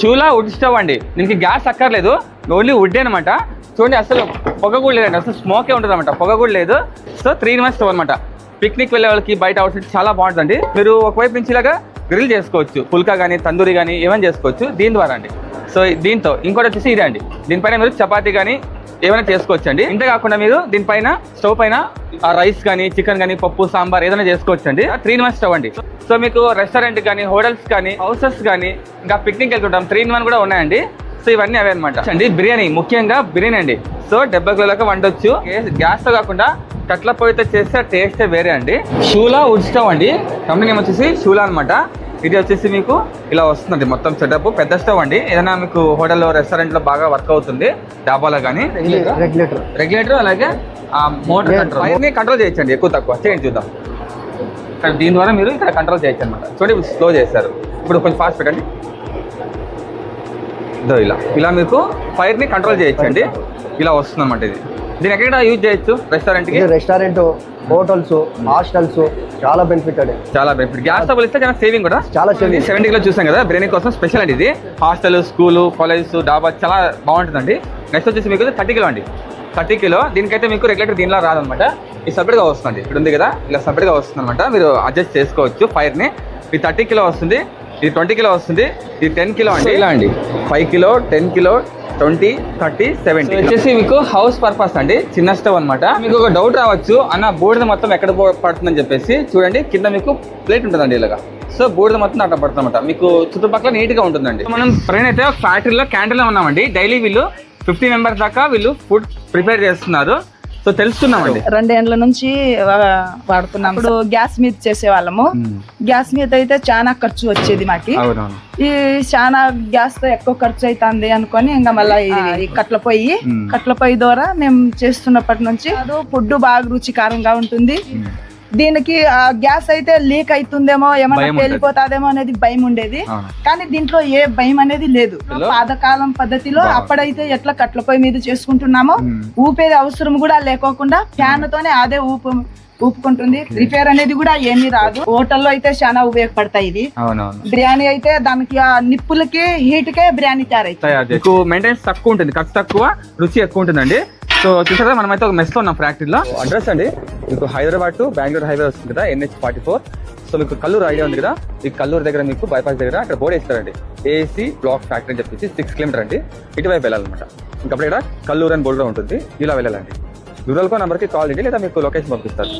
షూలా wood stove అండి దీనికి gas అక్కర్లేదు. ఓన్లీ వుడ్ అనమాట చూడండి అసలు పొగ కూడా లేదండి. అసలు స్మోకే ఉంటుంది అనమాట పొగ కూడా లేదు. So three in one stove అనమాట పిక్నిక్ వెళ్ళే వాళ్ళకి బయట అవుట్ఫిట్ చాలా బాగుంటుందండి. మీరు ఒకవైపు నుంచి ఇలాగా గ్రిల్ చేసుకోవచ్చు పుల్కా కానీ తందూరి కానీ ఏమైనా చేసుకోవచ్చు దీని ద్వారా అండి. సో దీంతో ఇంకోటి వచ్చేసి ఇదే అండి. దీనిపైన మీరు చపాతీ కానీ ఏమైనా చేసుకోవచ్చు అండి ఇంతే కాకుండా మీరు దీనిపైన స్టవ్ పైన రైస్ కానీ చికెన్ కానీ పప్పు సాంబార్ ఏదైనా చేసుకోవచ్చు అండి త్రీ ఇన్ వన్ స్టవ్ అండి. సో మీకు రెస్టారెంట్ కానీ హోటల్స్ కానీ హౌసెస్ కానీ ఇంకా పిక్నిక్ వెళ్తుంటాం. త్రీ ఇన్ వన్ కూడా ఉన్నాయండి. సో ఇవన్నీ అవే అనమాట అండి బిర్యానీ ముఖ్యంగా బిర్యానీ అండి. సో డెబ్బై కిలోలకు వండొచ్చు. గ్యాస్తో కాకుండా కట్ల పొయ్యితో చేస్తే టేస్ట్ వేరే అండి. షూలా వుడ్ స్టవ్ అండి. కంపెనీ నేమ్ వచ్చేసి షూలా అనమాట ఇది వచ్చేసి మీకు ఇలా వస్తుందండి. మొత్తం సెటప్ పెద్ద స్టవ్ అండి. ఏదైనా మీకు హోటల్లో రెస్టారెంట్లో బాగా వర్క్ అవుతుంది. డాబాలో కానీ రెగ్యులేటర్ రెగ్యులేటర్ అలాగే ఆ మోటార్ కంట్రోల్ అవన్నీ కంట్రోల్ చేయొచ్చండి ఎక్కువ తక్కువ. చేయండి చూద్దాం. దీని ద్వారా మీరు ఇక్కడ కంట్రోల్ చేయొచ్చు అనమాట చూడండి స్లో చేస్తారు ఇప్పుడు కొంచెం ఫాస్ట్ పెట్టండి. ఇదో ఇలా. ఇలా మీకు ఫైర్ని కంట్రోల్ చేయొచ్చండి. ఇలా వస్తుంది అనమాట ఇది. దీని ఎక్కడ యూజ్ చేయొచ్చు? రెస్టారెంట్కి? రెస్టారెంట్ హోటల్స్ హాస్టల్స్ చాలా బెనిఫిట్ అండి. చాలా బెనిఫిట్ గ్యాస్తో పోలిస్తే చాలా సేవింగ్ కూడా. చాలా saving. సెవెంటీ కిలో చూసాం కదా బిర్యానీ కోసం స్పెషల్ అండి ఇది. హాస్టల్ స్కూల్ కాలేజ్ డాబా చాలా బాగుంటుందండి. నెక్స్ట్ వచ్చేసి మీకు థర్టీ కిలో అండి. థర్టీ కిలో దీనికైతే మీకు రెగ్యులేటర్ దీనిలో రాదనమాట. ఇది సపరేట్గా వస్తుంది. ఇక్కడ ఉంది కదా ఇలా సపరేట్గా వస్తుంది అనమాట. మీరు అడ్జస్ట్ చేసుకోవచ్చు ఫైర్ని ఇది థర్టీ కిలో వస్తుంది ఇది ట్వంటీ కిలో వస్తుంది ఇది టెన్ కిలో అండి. ఇలా అండి. Five kilo ten kilo twenty thirty seventy. వచ్చేసి మీకు హౌస్ పర్పస్ అండి. చిన్న స్టవ్ అనమాట మీకు ఒక డౌట్ రావచ్చు. అన్న బూడిద మొత్తం ఎక్కడ పడుతుందని చెప్పేసి చూడండి. కింద మీకు ప్లేట్ ఉంటుందండి ఇలాగా. సో బూడిద మొత్తం అట్లా పడుతుంది అనమాట మీకు చుట్టుపక్కల నీట్గా ఉంటుందండి మనం ప్రయాణ అయితే ఒక ఫ్యాక్టరీలో క్యాంటీన్లో ఉన్నామండి. డైలీ వీళ్ళు ఫిఫ్టీ మెంబర్స్ దాకా వీళ్ళు ఫుడ్ ప్రిపేర్ చేస్తున్నారు. సో తెలుసుకున్నామండి. రెండేండ్ల నుంచి వాడుతున్నాం. ఇప్పుడు గ్యాస్ మీద చేసేవాళ్ళము. గ్యాస్ మీద అయితే చాలా ఖర్చు వచ్చేది మాకి. ఈ చాలా గ్యాస్తో ఎక్కువ ఖర్చు అవుతుంది అనుకొని ఇంకా మళ్ళీ కట్ల పొయ్యి. కట్ల పొయ్యి ద్వారా మేము చేస్తున్నప్పటి నుంచి ఫుడ్ బాగా రుచికరంగా ఉంటుంది. దీనికి ఆ గ్యాస్ అయితే లీక్ అవుతుందేమో ఉంటది. పేలిపోతాదేమో అనేది భయం ఉండేది. కానీ దీంట్లో ఏ భయం అనేది లేదు? పాతకాలం పద్ధతిలో. అప్పుడైతే ఎట్లా కట్ల పొయ్యి మీద చేసుకుంటున్నామో. ఊపేది అవసరం కూడా లేకోకుండా ఫ్యాన్ తోనే అదే ఊపు ఊపుకుంటుంది. రిపేర్ అనేది కూడా ఏమీ రాదు. హోటల్లో అయితే చాలా ఉపయోగపడతాయి ఇది బిర్యానీ అయితే దానికి ఆ నిప్పులకి హీట్ కే బిర్యానీ తయారైతుంది మెయింటెనెన్స్ తక్కువ ఉంటుంది. ఖర్చు తక్కువ రుచి ఎక్కువ ఉంటుందండి. సో చూసారా మనమైతే ఒక మెస్లో ఉన్నాం ఫ్యాక్టరీలో అడ్రస్ అండి. మీకు హైదరాబాద్ టు బెంగళూరు హైవే వస్తుంది కదా ఎన్హెచ్ ఫార్టీ ఫోర్. సో మీకు కల్లూరు ఐడియా ఉంది కదా ఈ కల్లూరు దగ్గర మీకు బైపాస్ దగ్గర అక్కడ బోర్డు వేస్తారండి. ఏసీ బ్లాక్ ఫ్యాక్టరీ అని చెప్పేసి సిక్స్ కిలోమీటర్ అండి. ఇటువైపు వెళ్ళాలన్నమాట. ఇంకప్పుడు ఇక్కడ కల్లూరు అని బోర్డు ఉంటుంది. ఇలా వెళ్ళాలండి. రూరల్ కో నెంబర్కి కాల్ చేయండి లేదా మీకు లొకేషన్ పంపిస్తారు